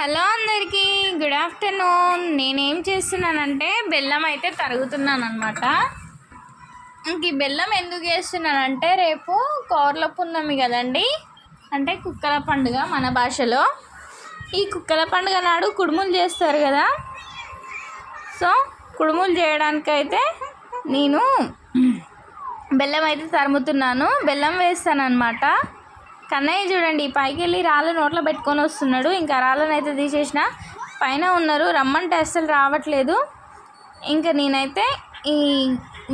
Hello అందరికీ good afternoon. నేనేం చేస్తున్నానంటే బెల్లం అయితే తరుగుతున్నాను అనమాట ఇంక ఈ బెల్లం ఎందుకు చేస్తున్నానంటే రేపు కోర్ల పున్నమి కదండి. అంటే కుక్కల పండుగ మన భాషలో. ఈ కుక్కల పండుగ నాడు కుడుములు చేస్తారు కదా. సో కుడుములు చేయడానికైతే నేను బెల్లం అయితే తరుముతున్నాను. బెల్లం వేస్తాను అనమాట కన్నయ్య చూడండి పైకి వెళ్ళి రాళ్ళు నోట్లో పెట్టుకొని వస్తున్నాడు. ఇంకా రాళ్ళని అయితే తీసేసిన. పైన ఉన్నారు రమ్మంటే అస్సలు రావట్లేదు. ఇంకా నేనైతే ఈ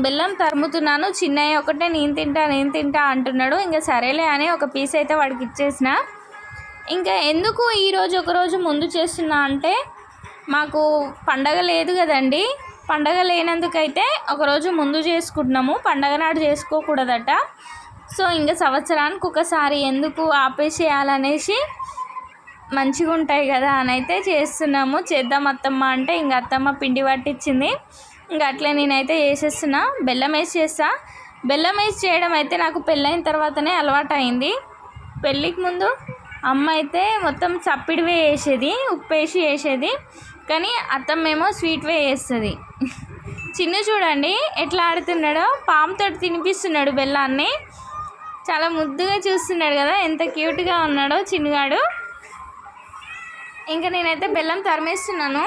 బెల్లం తరుముతున్నాను. చిన్నయ్య ఒకటే నేను తింటా నేను తింటా అంటున్నాడు. ఇంకా సరేలే అని ఒక పీస్ అయితే వాడికి ఇచ్చేసిన. ఇంకా ఎందుకు ఈరోజు ఒకరోజు ముందు చేస్తున్నా అంటే మాకు పండగ లేదు కదండి. పండగ లేనందుకైతే ఒకరోజు ముందు చేసుకుంటున్నాము. పండగ నాడు చేసుకోకూడదట. సో ఇంకా సంవత్సరానికి ఒకసారి ఎందుకు ఆపేసేయాలనేసి మంచిగా ఉంటాయి కదా అని అయితే చేస్తున్నాము. చేద్దాం అత్తమ్మ అంటే ఇంక అత్తమ్మ పిండి పట్టించింది. ఇంకా అట్లే నేనైతే చేసేస్తున్నా. బెల్లం వేసి చేస్తా. బెల్లం వేసి చేయడం అయితే నాకు పెళ్ళైన తర్వాతనే అలవాటు అయింది పెళ్ళికి ముందు అమ్మ అయితే మొత్తం చప్పిడివే వేసేది ఉప్పు వేసి వేసేది కానీ అత్తమ్మ ఏమో స్వీట్ వే వేస్తుంది చిన్న చూడండి ఎట్లా ఆడుతున్నాడో. పాముతో తినిపిస్తున్నాడు బెల్లాన్ని. చాలా ముద్దుగా చూస్తున్నాడు కదా ఎంత క్యూట్గా ఉన్నాడో చిన్నగాడు. ఇంకా నేనైతే బెల్లం తరిమేస్తున్నాను.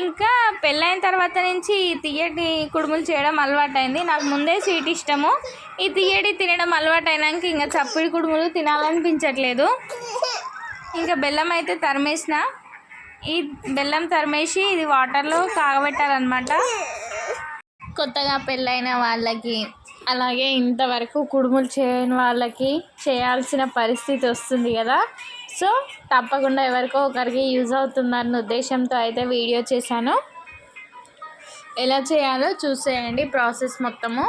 ఇంకా పెళ్ళైన తర్వాత నుంచి ఈ తీయటి కుడుములు చేయడం అలవాటైంది. నాకు ముందే స్వీట్ ఇష్టము. ఈ తీయటి తినడం అలవాటైనాక ఇంకా చప్పిడి కుడుములు తినాలనిపించట్లేదు. ఇంకా బెల్లం అయితే తరిమేసిన. ఈ బెల్లం తరిమేసి ఇది వాటర్లో కాగబెట్టాలన్నమాట. కొత్తగా పెళ్ళైన వాళ్ళకి అలాగే ఇంతవరకు కుడుములు చేయని వాళ్ళకి చేయాల్సిన పరిస్థితి వస్తుంది కదా. సో తప్పకుండా ఎవరికో ఒకరికి యూజ్ అవుతుందన్న ఉద్దేశంతో అయితే వీడియో చేశాను. ఎలా చేయాలో చూసేయండి ప్రాసెస్ మొత్తము.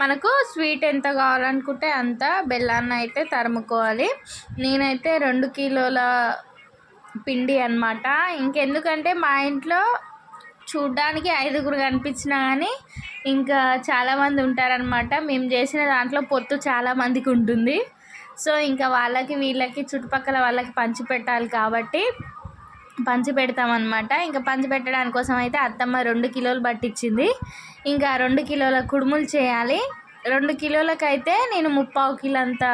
మనకు స్వీట్ ఎంత కావాలనుకుంటే అంత బెల్లాన్ని అయితే తరుముకోవాలి. నేనైతే రెండు కిలోల పిండి అనమాట ఇంకెందుకంటే మా ఇంట్లో చూడ్డానికి ఐదుగురు కనిపించినా కానీ ఇంకా చాలామంది ఉంటారనమాట మేము చేసిన దాంట్లో పొత్తు చాలామందికి ఉంటుంది. సో ఇంకా వాళ్ళకి వీళ్ళకి చుట్టుపక్కల వాళ్ళకి పంచి పెట్టాలి కాబట్టి పంచి పెడతామన్నమాట. ఇంకా పంచి పెట్టడానికి కోసం అయితే అత్తమ్మ రెండు కిలోలు పట్టించింది ఇంకా రెండు కిలోల కుడుములు చేయాలి. రెండు కిలోలకైతే నేను ముప్పావు కిలో అంత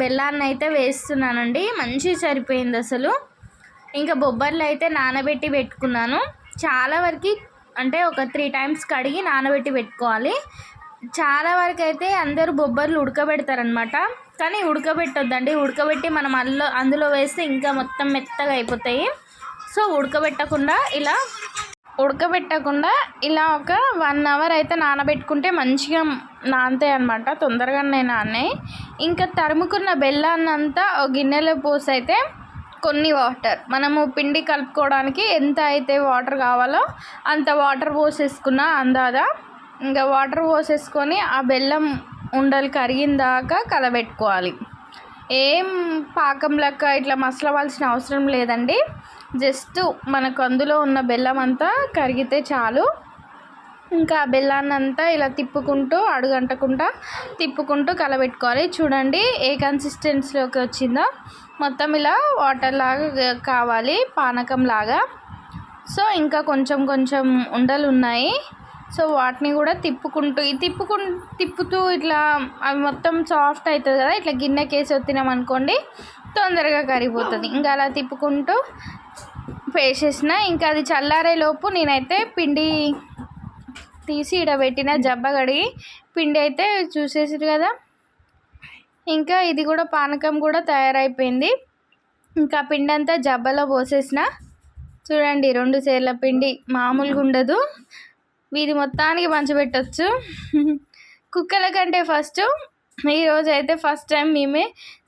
బెల్లాన్ని అయితే వేస్తున్నానండి. మంచి సరిపోయింది అసలు. ఇంకా బొబ్బర్లు అయితే నానబెట్టి పెట్టుకున్నాను. చాలా వరకు అంటే ఒక త్రీ టైమ్స్ కడిగి నానబెట్టి పెట్టుకోవాలి. చాలా వరకు అయితే అందరూ బొబ్బర్లు ఉడకబెడతారనమాట కానీ ఉడకబెట్టొద్దండి. ఉడకబెట్టి మనం అందులో అందులో వేస్తే ఇంకా మొత్తం మెత్తగా అయిపోతాయి. సో ఉడకబెట్టకుండా ఇలా ఉడకబెట్టకుండా ఇలా ఒక వన్ అవర్ అయితే నానబెట్టుకుంటే మంచిగా నానతాయి అనమాట తొందరగానే నానాయి ఇంకా తరుముకున్న బెల్లాన్నంతా ఒక గిన్నెలో పోసి అయితే కొన్ని వాటర్. మనము పిండి కలుపుకోవడానికి ఎంత అయితే వాటర్ కావాలో అంత వాటర్ పోసేసుకున్న అందాదా. ఇంకా వాటర్ పోసేసుకొని ఆ బెల్లం ఉండలు కరిగిన దాకా కలబెట్టుకోవాలి. ఏం పాకం లెక్క ఇట్లా మసలవలసిన అవసరం లేదండి. జస్ట్ మనకు అందులో ఉన్న బెల్లం అంతా కరిగితే చాలు. ఇంకా ఆ బెల్లాన్ని అంతా ఇలా తిప్పుకుంటూ అడుగంటకుండా తిప్పుకుంటూ కలబెట్టుకోవాలి. చూడండి ఏ కన్సిస్టెన్సీలోకి వచ్చిందో. మొత్తం ఇలా వాటర్ లాగా కావాలి పానకం లాగా. సో ఇంకా కొంచెం కొంచెం ఉండలు ఉన్నాయి. సో వాటిని కూడా తిప్పుకుంటూ తిప్పుకు తిప్పుతూ ఇట్లా అవి మొత్తం సాఫ్ట్ అవుతుంది కదా ఇట్లా గిన్నెకేసి వచ్చినాం అనుకోండి తొందరగా కరిగిపోతుంది. ఇంకా అలా తిప్పుకుంటూ వేసేసిన. ఇంకా అది చల్లారే లోపు నేనైతే పిండి తీసి ఇడబెట్టిన జబ్బ కడిగి పిండి అయితే చూసేసారు కదా. ఇంకా ఇది కూడా పానకం కూడా తయారైపోయింది. ఇంకా పిండి అంతా జబ్బలో పోసేసిన. చూడండి రెండు సేర్ల పిండి మామూలుగా ఉండదు. వీధి మొత్తానికి పంచిపెట్టచ్చు. కుక్కల కంటే ఫస్ట్ ఈరోజు అయితే ఫస్ట్ టైం మేమే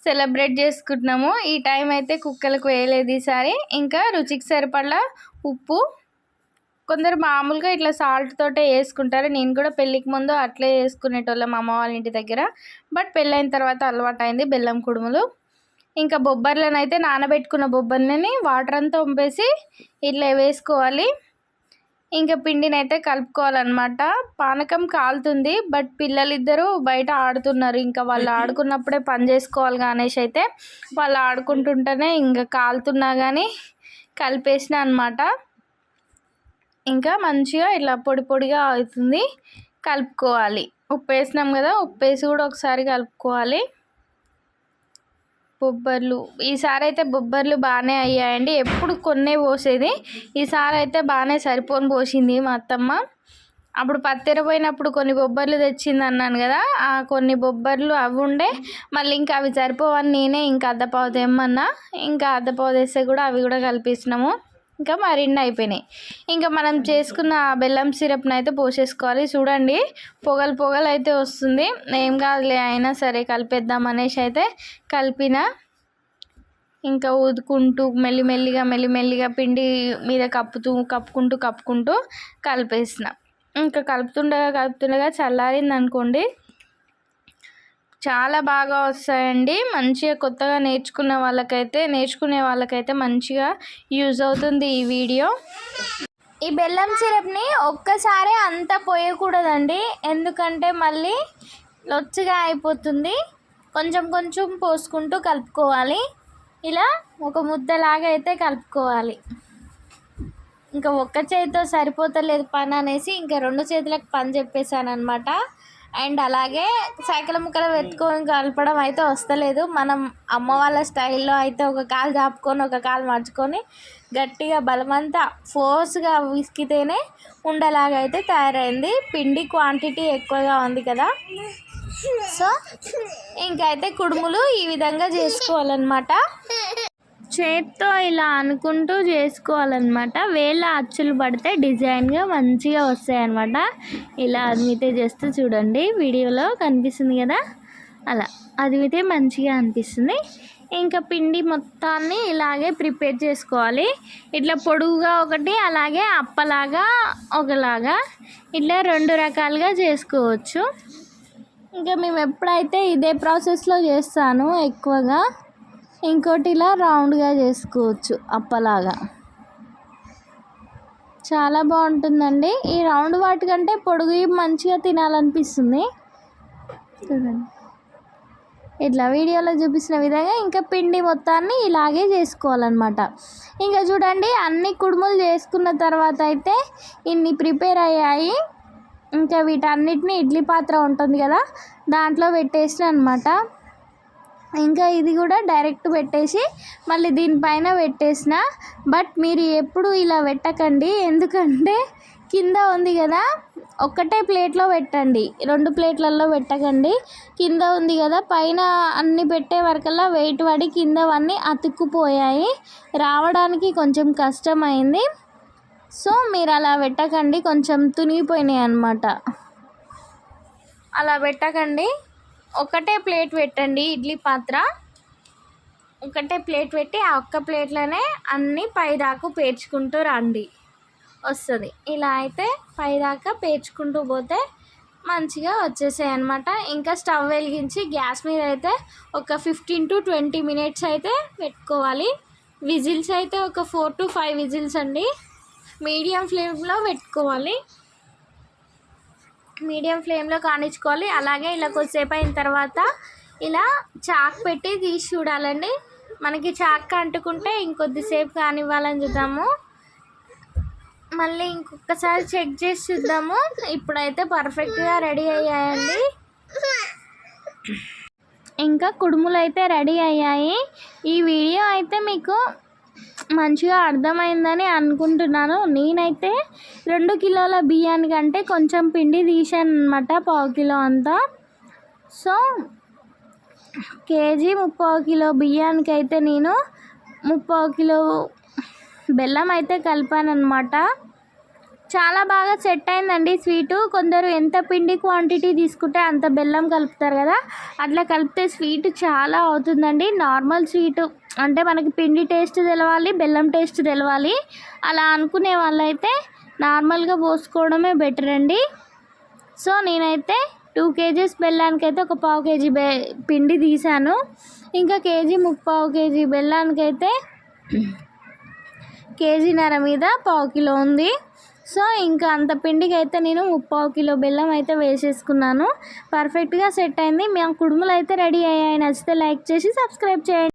సెలబ్రేట్ చేసుకుంటున్నాము. ఈ టైం అయితే కుక్కలకు వేయలేదు ఈసారి. ఇంకా రుచికి సరిపడా ఉప్పు కొందరు మామూలుగా ఇట్లా సాల్ట్ తోటే వేసుకుంటారు. నేను కూడా పెళ్ళికి ముందు అట్లే వేసుకునేటోళ్ళం అమ్మ వాళ్ళ ఇంటి దగ్గర. బట్ పెళ్ళైన తర్వాత అలవాటైంది బెల్లం కుడుములు. ఇంకా బొబ్బర్లను అయితే నానబెట్టుకున్న బొబ్బర్లని వాటర్ అంతా పంపేసి ఇట్లా వేసుకోవాలి. ఇంకా పిండిని అయితే కలుపుకోవాలన్నమాట. పానకం కాలుతుంది బట్ పిల్లలిద్దరూ బయట ఆడుతున్నారు. ఇంకా వాళ్ళు ఆడుకున్నప్పుడే పని చేసుకోవాలి అనేసి అయితే. వాళ్ళు ఆడుకుంటుంటేనే ఇంకా కాలుతున్నా కానీ కలిపేసిన అనమాట ఇంకా మంచిగా ఇట్లా పొడి పొడిగా అవుతుంది. కలుపుకోవాలి. ఉప్పు వేసినాం కదా ఉప్పు వేసి కూడా ఒకసారి కలుపుకోవాలి. బొబ్బర్లు. ఈసారి అయితే బొబ్బర్లు బాగానే అయ్యాయండి. ఎప్పుడు కొన్నే పోసేది. ఈసారి అయితే బాగానే సరిపోని పోసింది మా అత్తమ్మ. అప్పుడు పత్తెర పోయినప్పుడు కొన్ని బొబ్బర్లు తెచ్చింది అన్నాను కదా ఆ కొన్ని బొబ్బర్లు అవి ఉండే మళ్ళీ ఇంకా అవి సరిపోవని నేనే ఇంకా అద్దపావు తెమ్మన్నా. ఇంకా అద్దపావు తెస్తే కూడా అవి కూడా కల్పిస్తున్నాము ఇంకా మరిన్ని అయిపోయినాయి. ఇంకా మనం చేసుకున్న బెల్లం సిరప్ని అయితే పోసేసుకోవాలి. చూడండి పొగలు పొగలు అయితే వస్తుంది. ఏం కాదులే అయినా సరే కలిపేద్దాం అనేసి అయితే కలిపిన. ఇంకా ఊదుకుంటూ మెల్లిమెల్లిగా మెల్లిమెల్లిగా పిండి మీద కప్పుతూ కప్పుకుంటూ కప్పుకుంటూ కలిపేసిన. ఇంకా కలుపుతుండగా కలుపుతుండగా చల్లారింది అనుకోండి చాలా బాగా వస్తాయండి. మంచిగా కొత్తగా నేర్చుకున్న వాళ్ళకైతే నేర్చుకునే వాళ్ళకైతే మంచిగా యూజ్ అవుతుంది ఈ వీడియో. ఈ బెల్లం సిరప్ని ఒక్కసారి అంతా పోయకూడదండి. ఎందుకంటే మళ్ళీ లొచ్చుగా అయిపోతుంది. కొంచెం కొంచెం పోసుకుంటూ కలుపుకోవాలి. ఇలా ఒక ముద్దలాగా అయితే కలుపుకోవాలి. ఇంకా ఒక్క చేతితో సరిపోతలేదు పని అనేసి ఇంకా రెండు చేతులకు పని చెప్పేశాను అనమాట అండ్ అలాగే సైకిల్ ముక్కలు వెతుకొని కలపడం అయితే వస్తలేదు. మనం అమ్మ వాళ్ళ స్టైల్లో అయితే ఒక కాలు చాపుకొని ఒక కాలు మర్చుకొని గట్టిగా బలమంతా ఫోర్స్గా విసికితేనే ఉండలాగా అయితే తయారైంది. పిండి క్వాంటిటీ ఎక్కువగా ఉంది కదా. సో ఇంకైతే కుడుములు ఈ విధంగా చేసుకోవాలన్నమాట. చేత్తో ఇలా అనుకుంటూ చేసుకోవాలన్నమాట. వేళ్ళ అచ్చులు పడితే డిజైన్గా మంచిగా వస్తాయి అన్నమాట ఇలా అదిమితే చేస్తే చూడండి వీడియోలో కనిపిస్తుంది కదా? అలా అదిమితే మంచిగా అనిపిస్తుంది. ఇంకా పిండి మొత్తాన్ని ఇలాగే ప్రిపేర్ చేసుకోవాలి. ఇట్లా పొడుగుగా ఒకటి అలాగే అప్పలాగా ఒకలాగా ఇట్లా రెండు రకాలుగా చేసుకోవచ్చు. ఇంకా మేము ఎప్పుడైతే ఇదే ప్రాసెస్లో చేస్తాను ఎక్కువగా ఇంకోటి ఇలా రౌండ్గా చేసుకోవచ్చు అప్పలాగా. చాలా బాగుంటుందండి. ఈ రౌండ్ వాటికంటే పొడుగు మంచిగా తినాలనిపిస్తుంది. చూడండి. ఇట్లా వీడియోలో చూపిస్తున్న విధంగా ఇంకా పిండి మొత్తాన్ని ఇలాగే చేసుకోవాలన్నమాట. ఇంకా చూడండి అన్ని కుడుములు చేసుకున్న తర్వాత అయితే ఇన్ని ప్రిపేర్ అయ్యాయి. ఇంకా వీటన్నిటిని ఇడ్లీ పాత్ర ఉంటుంది కదా దాంట్లో పెట్టేసిన అనమాట ఇంకా ఇది కూడా డైరెక్ట్ పెట్టేసి మళ్ళీ దీనిపైన పెట్టేసిన. బట్ మీరు ఎప్పుడు ఇలా పెట్టకండి. ఎందుకంటే కింద ఉంది కదా ఒక్కటే ప్లేట్లో పెట్టండి. రెండు ప్లేట్లలో పెట్టకండి. కింద ఉంది కదా పైన అన్ని పెట్టే వరకల్లా వెయిట్ పడి కిందవన్నీ అతుక్కుపోయాయి. రావడానికి కొంచెం కష్టమైంది. సో మీరు అలా పెట్టకండి. కొంచెం తునిగిపోయినాయి అన్నమాట. అలా పెట్టకండి. ఒకటే ప్లేట్ పెట్టండి ఇడ్లీ పాత్ర. ఒకటే ప్లేట్ పెట్టి ఆ ఒక్క ప్లేట్లోనే అన్నీ పైదాకు పేర్చుకుంటూ రండి. వస్తుంది. ఇలా అయితే పైదాకా పేర్చుకుంటూ పోతే మంచిగా వచ్చేసాయి అనమాట ఇంకా స్టవ్ వెలిగించి గ్యాస్ మీద అయితే ఒక ఫిఫ్టీన్ టు ట్వంటీ మినిట్స్ అయితే పెట్టుకోవాలి. విజిల్స్ అయితే ఒక ఫోర్ టు ఫైవ్ విజిల్స్ అండి. మీడియం ఫ్లేమ్లో పెట్టుకోవాలి. మీడియం ఫ్లేమ్లో కానిచ్చుకోవాలి. అలాగే ఇలా కొద్దిసేపు అయిన తర్వాత ఇలా చాక్ పెట్టి తీసి చూడాలండి. మనకి చాక్ అంటుకుంటే ఇంకొద్దిసేపు కానివ్వాలని చూద్దాము. మళ్ళీ ఇంకొకసారి చెక్ చేసి చూద్దాము. ఇప్పుడైతే పర్ఫెక్ట్గా రెడీ అయ్యాయండి. ఇంకా కుడుములు అయితే రెడీ అయ్యాయి. ఈ వీడియో అయితే మీకు మంచిగా అర్థమైందని అనుకుంటున్నాను. నేనైతే రెండు కిలోల బియ్యానికంటే కొంచెం పిండి తీసాను అనమాట పావు కిలో అంతా. సో కేజీ ముప్పావు కిలో బియ్యానికి అయితే నేను ముప్పావు కిలో బెల్లం అయితే కలిపాను అనమాట చాలా బాగా సెట్ అయిందండి స్వీటు. కొందరు ఎంత పిండి క్వాంటిటీ తీసుకుంటే అంత బెల్లం కలుపుతారు కదా అట్లా కలిపితే స్వీట్ చాలా అవుతుందండి. Normal sweet. అంటే మనకి పిండి టేస్ట్ తెలవాలి బెల్లం టేస్ట్ తెలవాలి. అలా అనుకునే వాళ్ళైతే నార్మల్గా పోసుకోవడమే బెటర్ అండి. సో నేనైతే టూ కేజీస్ బెల్లానికి అయితే ఒక పావు కేజీ బె పిండి తీసాను ఇంకా కేజీ ముప్పావు కేజీ బెల్లానికైతే కేజీన్నర మీద పావు కిలో ఉంది. సో ఇంకా అంత పిండికి అయితే నేను ముప్పావు కిలో బెల్లం అయితే వేసేసుకున్నాను. పర్ఫెక్ట్గా సెట్ అయింది. మేము కుడుములు అయితే రెడీ అయ్యాయి. నచ్చితే లైక్ చేసి సబ్స్క్రైబ్ చేయండి.